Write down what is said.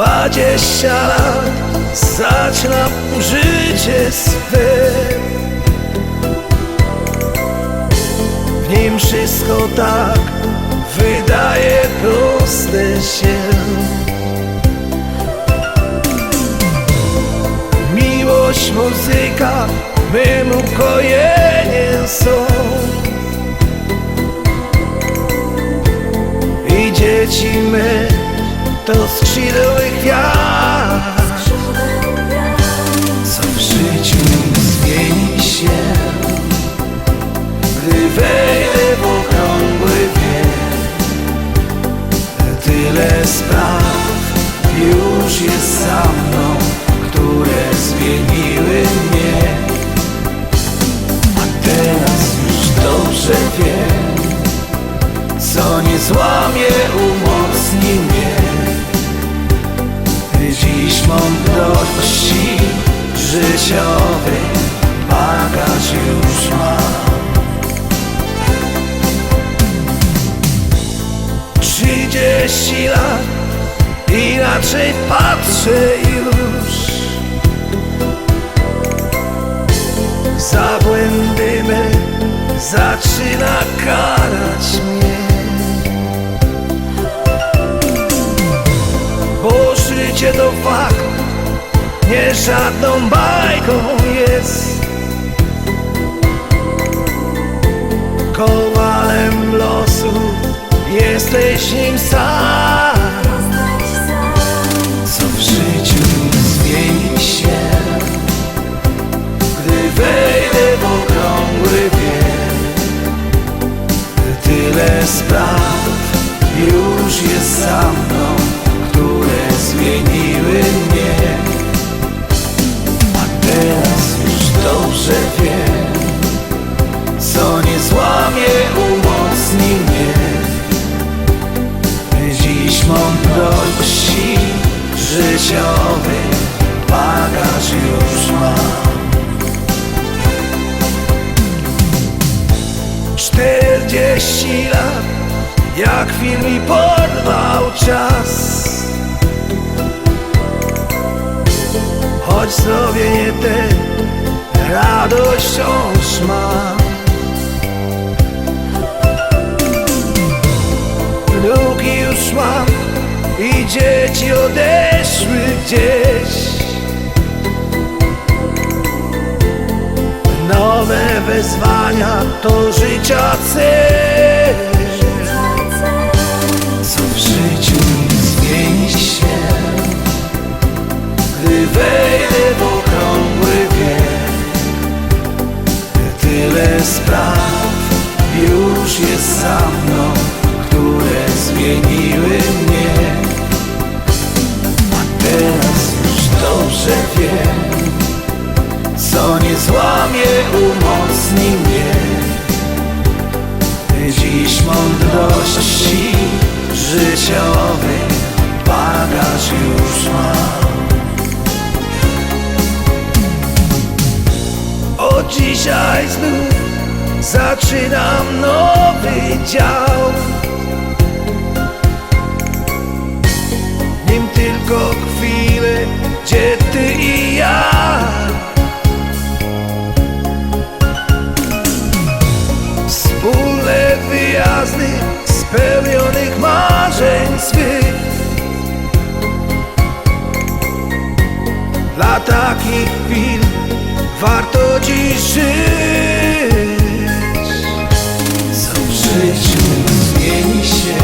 Dwadzieścia lat zaczynam życie swe. W nim wszystko tak wydaje proste się. Miłość, muzyka, mym ukojeniem są. Dzieci my w okrągły wiek. Tyle spraw już jest za mną Które zmieniły mnie. A teraz już dobrze wiem Co nie złamie, umocni mnie. Dziś mądrości bagaż inaczej patrzę już. Za błędy me zaczyna karać mnie. Bo życie to fakt, nie żadną bajką jest. Kowalem losu jesteś nim sam Spraw już jest za mną Które zmieniły mnie. A teraz już dobrze wiem Co nie złamie, umocni mnie. Dziś mądrości życiowej bagaż już mam Czterdzieści lat, jak film mi porwał czas. Choć sobie nie ten, radość wciąż mam Wnuki już mam i dzieci odeszły gdzieś Nowe wezwania to życia cel. Co w życiu zmieni się Gdy wejdę w okrągły wiek. Tyle spraw już jest za mądrości życiowej bagaż już mam. Od dzisiaj znów zaczynam nowy dział. Nim tylko chwilę, gdzie gwiazdy spełnionych marzeń swych. Dla takich chwil warto dziś żyć. Co w życiu zmieni się